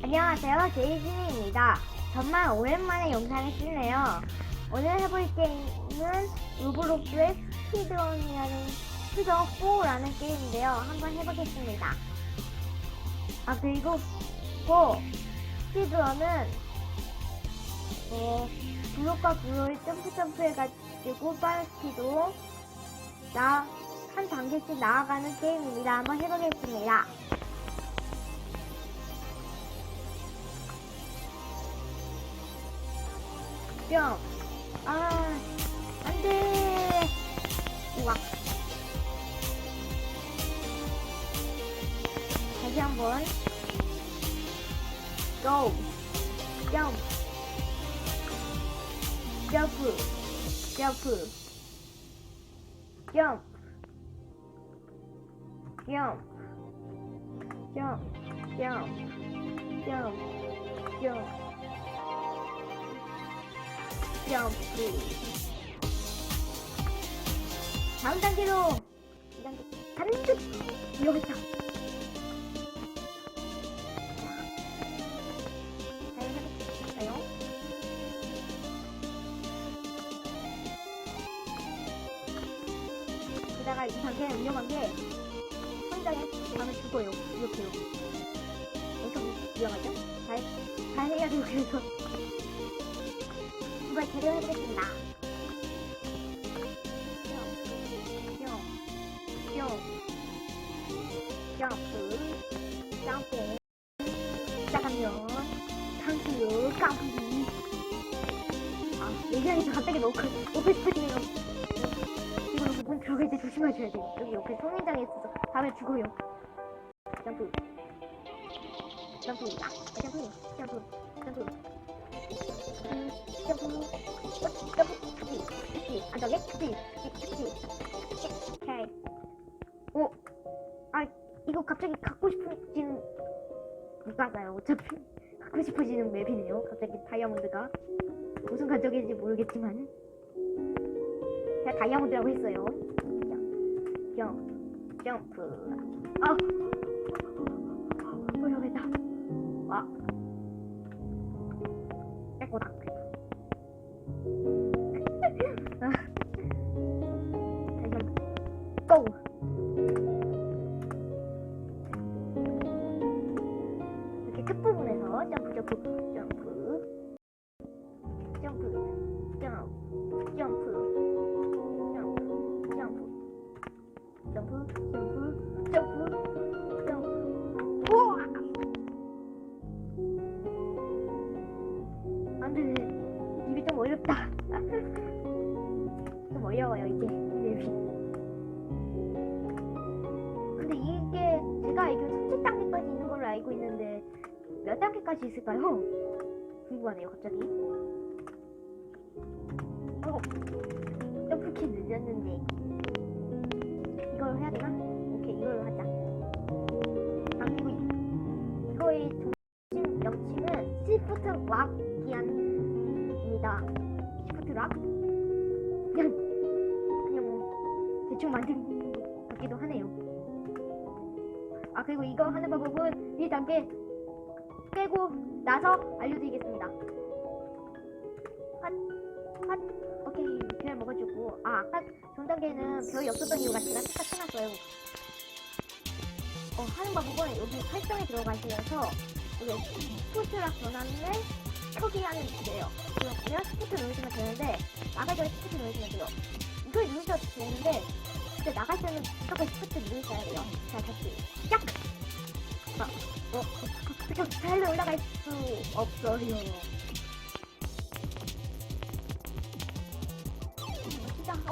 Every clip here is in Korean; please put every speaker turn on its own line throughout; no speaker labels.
안녕하세요. 제이진입니다. 정말 오랜만에 영상을 찍네요. 오늘 해볼 게임은 로블록스의 스피드런이라는 스피드런 4라는 게임인데요. 한번 해보겠습니다. 아, 그리고 또 스피드런은 어, 블록과 블록을 점프 점프 해가지고 빠른 스피드로 나, 한 단계씩 나아가는 게임입니다. 한번 해보겠습니다. 뿅. 아, 안 돼. 우와. 다시 한 번. 고. 점. 점프. 점프. 점. 점. 점. 점. 점. 점. 점프 다음 단계로 2단계 단득 여기 있다? 게다가 이 단계는 위험한 게 혼자에 가면 죽어요. 이렇게요. 엄청 위험하죠? 잘, 잘 해야 돼요 그래서 이걸 제대로 해보겠습니다. 뿅, 뿅, 점프, 점프, 시작하면 탕수육, 깡패기. 아, 얘기하니까 갑자기 너무 오pen 스포지네요. 이거 문 들어갈 때 조심하셔야 돼요. 여기 옆에 성인장이 있어서 다음에 죽어요. 점프, 점프, 아, 점프, 점프, 점프. 점프, 점프. 오, 아, 이거 갑자기 갖고 싶어지는, 못 가가요. 어차피 갖고 싶어지는 맵이네요. 갑자기 다이아몬드가. 무슨 가족인지 모르겠지만. 제가 다이아몬드라고 했어요. 점, 점프. 아! 모르겠다. 와. 점프, 점프, 점프, 점프, 점프, 점프, 점프, 점프. 우와! 안 돼. 입이 좀 어렵다. 좀 어려워요, 이게. 맵이. 근데 이게 제가 알기로 30단계까지 있는 걸로 알고 있는데 몇 단계까지 있을까요? 궁금하네요, 갑자기. 점프키 늦었는데. 이걸 해야 되나? 오케이, 이걸로 하자. 아, 그리고 이- 이거의 정신 명칭은 시프트 왁 기한입니다. 시프트 락? 그냥, 그냥 뭐, 대충 만든 것 같기도 하네요. 아, 그리고 이거 하는 방법은 1단계 빼고 나서 알려드리겠습니다. 핫, 핫. 아, 아까 전 단계는 별이 없었던 이유가 제가 착각 해놨어요. 어, 하는 방법은 여기 설정에 들어가셔서 여기 스포츠락 전환을 켜기 하는 거예요. 그러면 스포츠 누르시면 되는데 나갈 전에 스포츠 누르시면 돼요. 이걸 누르셔도 되는데 근데 나갈 때는 무조건 스포츠 누르셔야 돼요. 자, 다시 시작! 아, 어, 어, 그냥 잘 올라갈 수 없어요.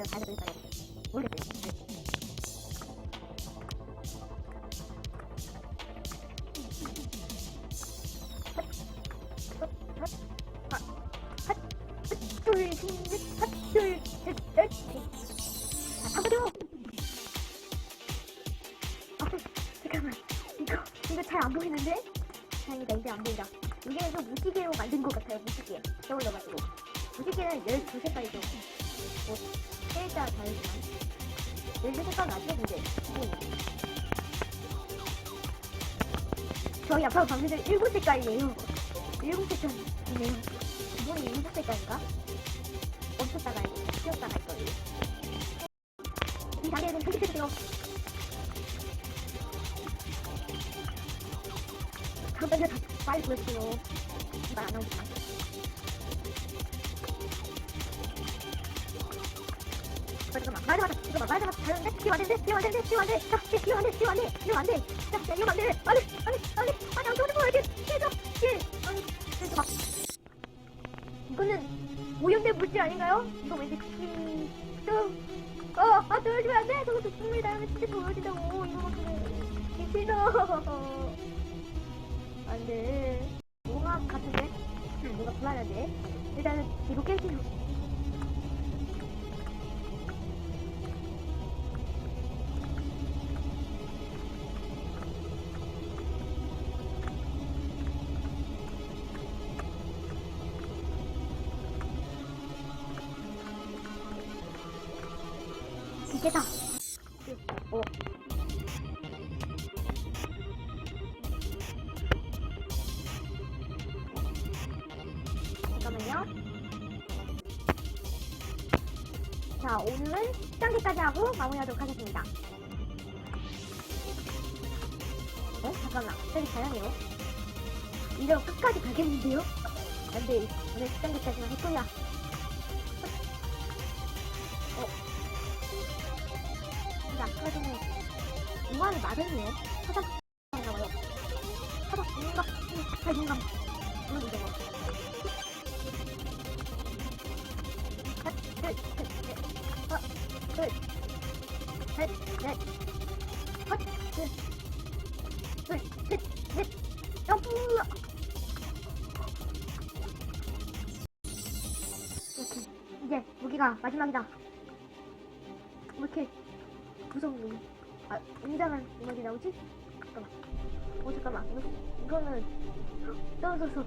될까요? 잘 될까요? 모르겠어요. 잠깐만 이거 이거 잘 안 보이는데? 다행이다 이제 안 보인다 이게 이거 무지개로 만든 것 같아요 무지개 떠올려가지고 무지개는 12색깔이죠 옷 세자 다르지만. 12색깔 맞죠, 근데? 네. 저희 아빠 방금들 7색깔이네요. 7색깔이네요. 이번에 7색깔인가? 멈췄다가, 뛰었다가 할 거예요. 이 자리에는 편집해주세요. 다음번에 다 빨리 보여주세요. 잠깐만, 맞아, 맞아, 잠깐만, 맞아, 맞아, 다른데? 뛰면 안 되는데? 뛰면 안 되는데? 뛰면 안 돼! 자, 뛰면 안 돼! 뛰면 안 돼! 뛰면 안 돼! 자, 야, 뛰면 안 돼! 빨리, 빨리, 빨리! 아, 나 저리 보여야지! 계속! 예! 아니, 계속 막. 이거는 오염된 물질 아닌가요? 이거 왠지 크기, 좀, 어, 아, 떨어지면 안 돼! 저거 좋습니다. 진짜 떨어진다고. 이거 막. 싫어. 안 돼. 뭔가 같은데? 응, 뭔가 불안한데? 일단은 이거 깨지고. 이게다. 어. 잠깐만요. 자, 오늘은 10단계까지 하고 마무리하도록 하겠습니다. 어? 잠깐만. 갑자기 잘하네요. 이거 끝까지 가겠는데요? 안 돼. 오늘 10단계까지만 할 거야. 전에 우한을 맞았네요. 하다 나와요. 하다 뭔가 잘 뭔가 넷. 여보야. 이렇게 이제 무기가 마지막이다. 놈? 아, 웅장한 음악이 나오지? 잠깐만. 어, 잠깐만. 이거, 이거는 떨어져서.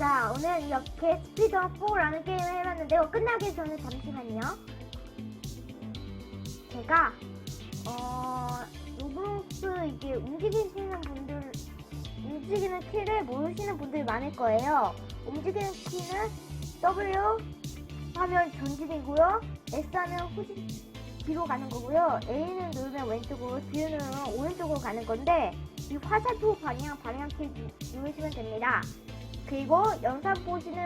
자, 오늘 이렇게 스피드 업 4라는 게임을 해봤는데요. 끝나기 전에 잠시만요. 제가, 어, 로블록스 이게 움직이시는 분들, 움직이는 키를 모르시는 분들이 많을 거예요. 움직이는 키는 W 하면 전진이고요. S 하면 후진, 뒤로 가는 거고요. A는 누르면 왼쪽으로, D는 누르면 오른쪽으로 가는 건데, 이 화살표 방향, 방향키 누- 누르시면 됩니다. 그리고 영상 보시는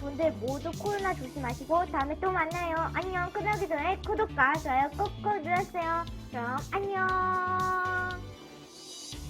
분들 모두 코로나 조심하시고 다음에 또 만나요. 안녕. 끝나기 전에 구독과 좋아요 꾹꾹 눌러주세요. 그럼 안녕.